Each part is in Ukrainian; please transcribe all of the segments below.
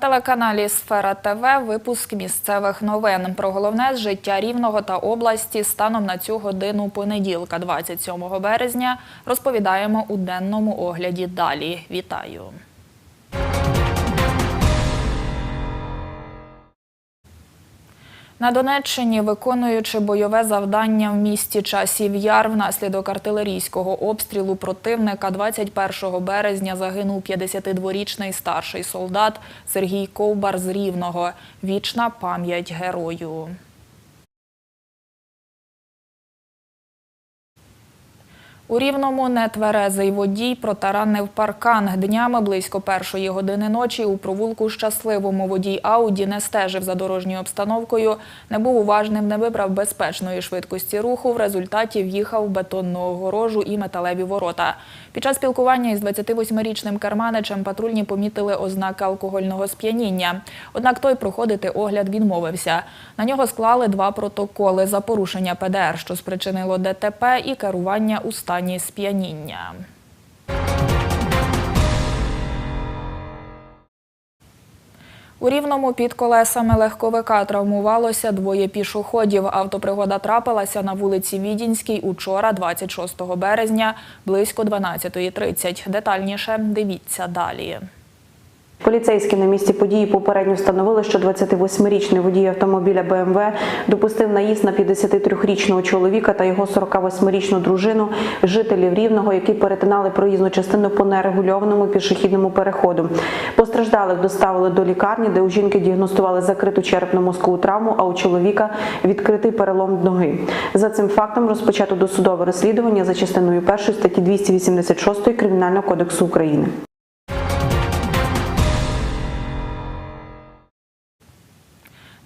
На телеканалі Сфера ТВ випуск місцевих новин про головне життя Рівного та області станом на цю годину понеділка, 27 березня, розповідаємо у денному огляді. Далі вітаю. На Донеччині, виконуючи бойове завдання в місті Часів Яр, внаслідок артилерійського обстрілу противника 21 березня загинув 52-річний старший солдат Сергій Ковбар з Рівного. Вічна пам'ять герою. У Рівному нетверезий водій протаранив паркан. Днями близько першої години ночі у провулку Щасливому водій Ауді не стежив за дорожньою обстановкою, не був уважним, не вибрав безпечної швидкості руху. В результаті в'їхав в бетонну огорожу і металеві ворота. Під час спілкування із 28-річним Карманичем патрульні помітили ознаки алкогольного сп'яніння. Однак той проходити огляд відмовився. На нього склали два протоколи за порушення ПДР, що спричинило ДТП і керування у стані сп'яніння. У Рівному під колесами легковика травмувалося двоє пішоходів. Автопригода трапилася на вулиці Відінській учора, 26 березня, близько 12.30. Детальніше дивіться далі. Поліцейські на місці події попередньо встановили, що 28-річний водій автомобіля БМВ допустив наїзд на 53-річного чоловіка та його 48-річну дружину, жителів Рівного, які перетинали проїзну частину по нерегульованому пішохідному переходу. Постраждалих доставили до лікарні, де у жінки діагностували закриту черепно-мозкову травму, а у чоловіка відкритий перелом ноги. За цим фактом розпочато досудове розслідування за частиною 1 статті 286 Кримінального кодексу України.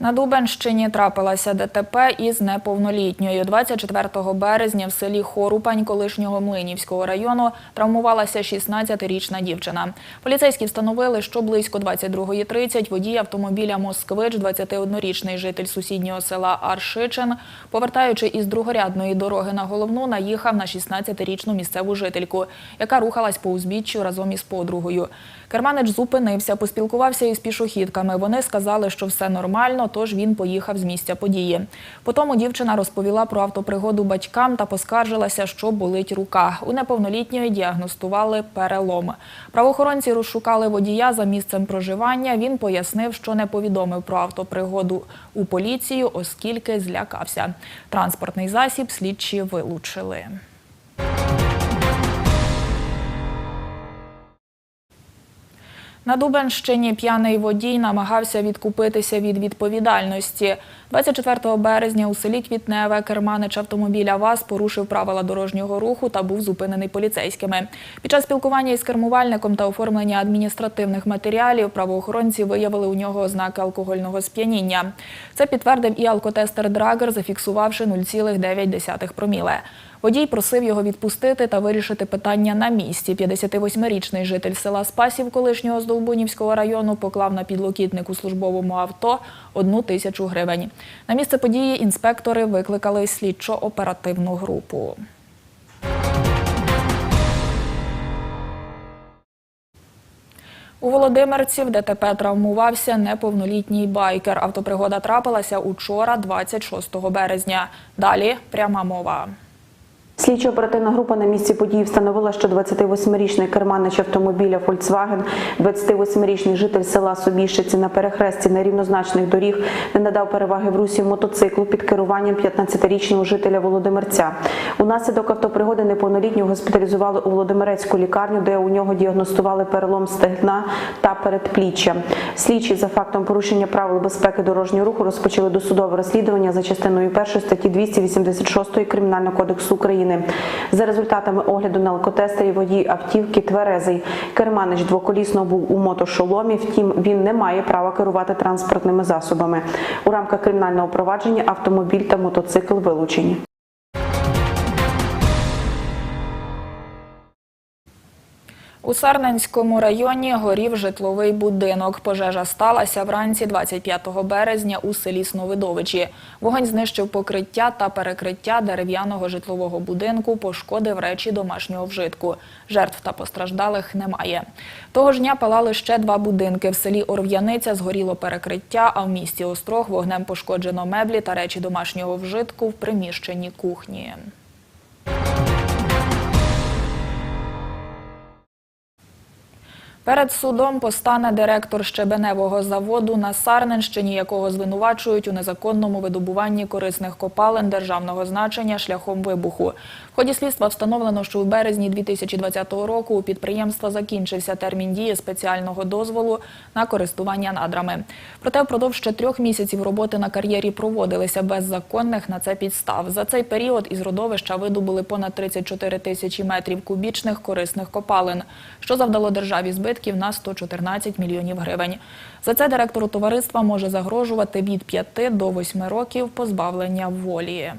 На Дубенщині трапилася ДТП із неповнолітньою. 24 березня в селі Хорупань колишнього Млинівського району травмувалася 16-річна дівчина. Поліцейські встановили, що близько 22.30 водій автомобіля «Москвич», 21-річний житель сусіднього села Аршичин, повертаючи із другорядної дороги на головну, наїхав на 16-річну місцеву жительку, яка рухалась по узбіччю разом із подругою. Керманич зупинився, поспілкувався із пішохідками. Вони сказали, що все нормально, тож він поїхав з місця події. Потім дівчина розповіла про автопригоду батькам та поскаржилася, що болить рука. У неповнолітньої діагностували перелом. Правоохоронці розшукали водія за місцем проживання. Він пояснив, що не повідомив про автопригоду у поліцію, оскільки злякався. Транспортний засіб слідчі вилучили. На Дубенщині п'яний водій намагався відкупитися від відповідальності. 24 березня у селі Квітневе керманич автомобіля ВАЗ порушив правила дорожнього руху та був зупинений поліцейськими. Під час спілкування із кермувальником та оформлення адміністративних матеріалів правоохоронці виявили у нього ознаки алкогольного сп'яніння. Це підтвердив і алкотестер Драгер, зафіксувавши 0,9 проміле. Водій просив його відпустити та вирішити питання на місці. 58-річний житель села Спасів колишнього Здолбунівського району поклав на підлокітник у службовому авто одну тисячу гривень. На місце події інспектори викликали слідчо-оперативну групу. У Володимирці в ДТП травмувався неповнолітній байкер. Автопригода трапилася учора, 26 березня. Далі пряма мова. Слідчо-оперативна група на місці події встановила, що 28-річний керманич автомобіля Volkswagen, 28-річний житель села Собіщиці на перехресті нерівнозначних доріг не надав переваги в русі мотоциклу під керуванням 15-річного жителя Володимирця. Унаслідок автопригоди неповнолітнього госпіталізували у Володимирецьку лікарню, де у нього діагностували перелом стегна та передпліччя. Слідчі за фактом порушення правил безпеки дорожнього руху розпочали досудове розслідування за частиною 1 статті 286 Кримінального кодексу України. За результатами огляду на алкотестері водій автівки тверезий. Керманич двоколісно був у мотошоломі, втім він не має права керувати транспортними засобами. У рамках кримінального провадження автомобіль та мотоцикл вилучені. У Сарненському районі горів житловий будинок. Пожежа сталася вранці 25 березня у селі Сновидовичі. Вогонь знищив покриття та перекриття дерев'яного житлового будинку, пошкодив речі домашнього вжитку. Жертв та постраждалих немає. Того ж дня палали ще два будинки. В селі Орв'яниця згоріло перекриття, а в місті Острог вогнем пошкоджено меблі та речі домашнього вжитку в приміщенні кухні. Перед судом постане директор щебеневого заводу на Сарненщині, якого звинувачують у незаконному видобуванні корисних копалин державного значення шляхом вибуху. В ході слідства встановлено, що у березні 2020 року у підприємства закінчився термін дії спеціального дозволу на користування надрами. Проте впродовж ще трьох місяців роботи на кар'єрі проводилися без законних на це підстав. За цей період із родовища видобули понад 34 тисячі метрів кубічних корисних копалин, що завдало державі збитків на 114 мільйонів гривень. За це директору товариства може загрожувати від 5 до 8 років позбавлення волі.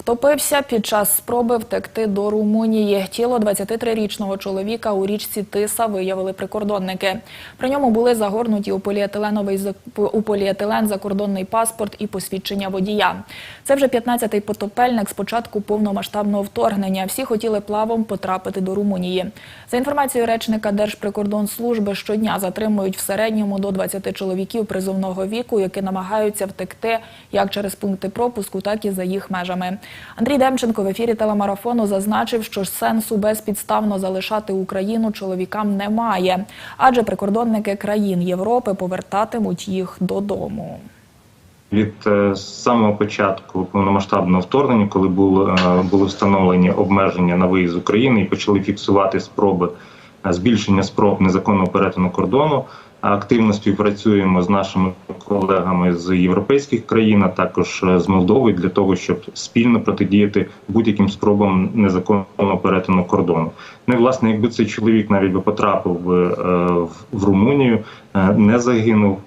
Втопився під час спроби втекти до Румунії. Тіло 23-річного чоловіка у річці Тиса виявили прикордонники. При ньому були загорнуті у поліетиленовий у поліетилен закордонний паспорт і посвідчення водія. Це вже 15-й потопельник з початку повномасштабного вторгнення. Всі хотіли плавом потрапити до Румунії. За інформацією речника Держприкордонслужби, щодня затримують в середньому до 20 чоловіків призовного віку, які намагаються втекти як через пункти пропуску, так і за їх межами. Андрій Демченко в ефірі телемарафону зазначив, що сенсу безпідставно залишати Україну чоловікам немає, адже прикордонники країн Європи повертатимуть їх додому. Від е, самого початку повномасштабного вторгнення, коли було, е, були встановлені обмеження на виїзд з України і почали фіксувати спроби е, збільшення спроб незаконного перетину кордону, активно співпрацюємо з нашими колегами з європейських країн, а також е, з Молдови для того, щоб спільно протидіяти будь-яким спробам незаконного перетину кордону. Ну і власне, якби цей чоловік навіть би потрапив би, е, в- Румунію, е, не загинув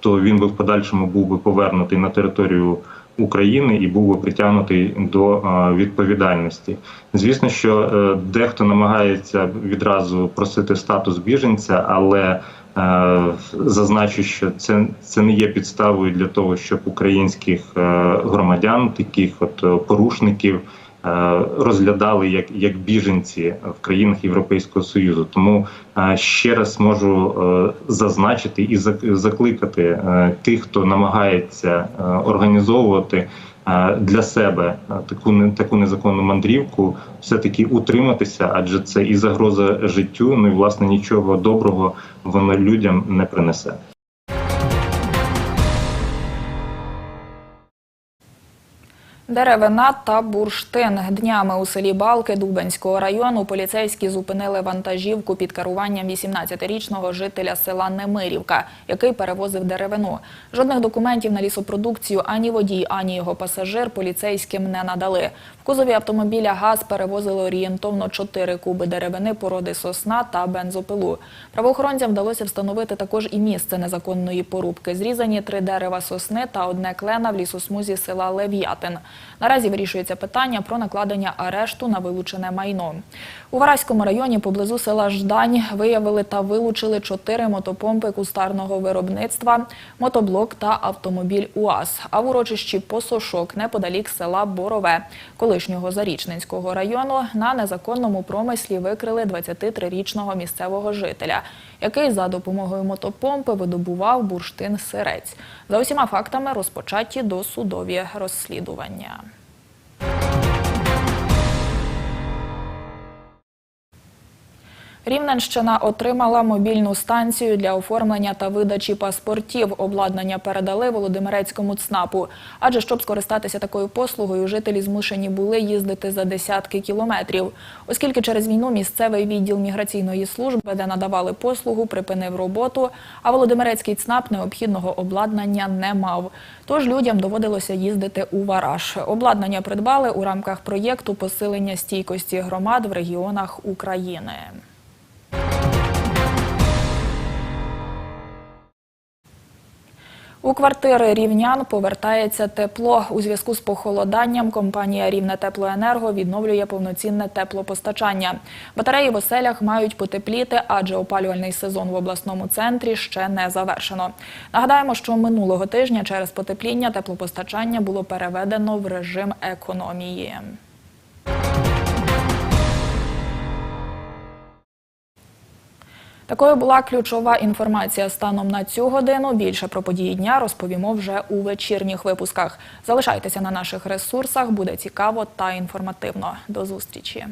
то він би в подальшому був би повернутий на територію України і був би притягнутий до е, відповідальності. Звісно, що е, дехто намагається відразу просити статус біженця, але е, зазначу, що це, це не є підставою для того, щоб українських е, громадян, таких от е, порушників. е, Розглядали як, як біженці в країнах Європейського союзу, тому е, ще раз можу е, зазначити і зак- закликати е, тих, хто намагається е, організовувати е, для себе таку не- таку незаконну мандрівку, все таки утриматися, адже це і загроза життю. Ну і власне нічого доброго воно людям не принесе. Деревина та бурштин. Днями у селі Балки Дубенського району поліцейські зупинили вантажівку під керуванням 18-річного жителя села Немирівка, який перевозив деревину. Жодних документів на лісопродукцію ані водій, ані його пасажир поліцейським не надали. Кузові автомобіля ГАЗ перевозили орієнтовно 4 куби деревини породи сосна та бензопилу. Правоохоронцям вдалося встановити також і місце незаконної порубки. Зрізані три дерева сосни та одне клена в лісосмузі села Лев'ятин. Наразі вирішується питання про накладення арешту на вилучене майно. У Вараському районі поблизу села Ждань виявили та вилучили чотири мотопомпи кустарного виробництва, мотоблок та автомобіль УАЗ. А в урочищі Посошок неподалік села Борове, колишнього Зарічненського району, на незаконному промислі викрили 23-річного місцевого жителя, який за допомогою мотопомпи видобував бурштин сирець. За усіма фактами розпочаті досудові розслідування. Рівненщина отримала мобільну станцію для оформлення та видачі паспортів. Обладнання передали Володимирецькому ЦНАПу. Адже щоб скористатися такою послугою, жителі змушені були їздити за десятки кілометрів. Оскільки через війну місцевий відділ міграційної служби, де надавали послугу, припинив роботу, а Володимирецький ЦНАП необхідного обладнання не мав. Тож людям доводилося їздити у Вараж. Обладнання придбали у рамках проєкту посилення стійкості громад в регіонах України. У квартири рівнян повертається тепло. У зв'язку з похолоданням компанія Рівне Теплоенерго відновлює повноцінне теплопостачання. Батареї в оселях мають потепліти, адже опалювальний сезон в обласному центрі ще не завершено. Нагадаємо, що минулого тижня через потепління теплопостачання було переведено в режим економії. Такою була ключова інформація станом на цю годину. Більше про події дня розповімо вже у вечірніх випусках. Залишайтеся на наших ресурсах, буде цікаво та інформативно. До зустрічі.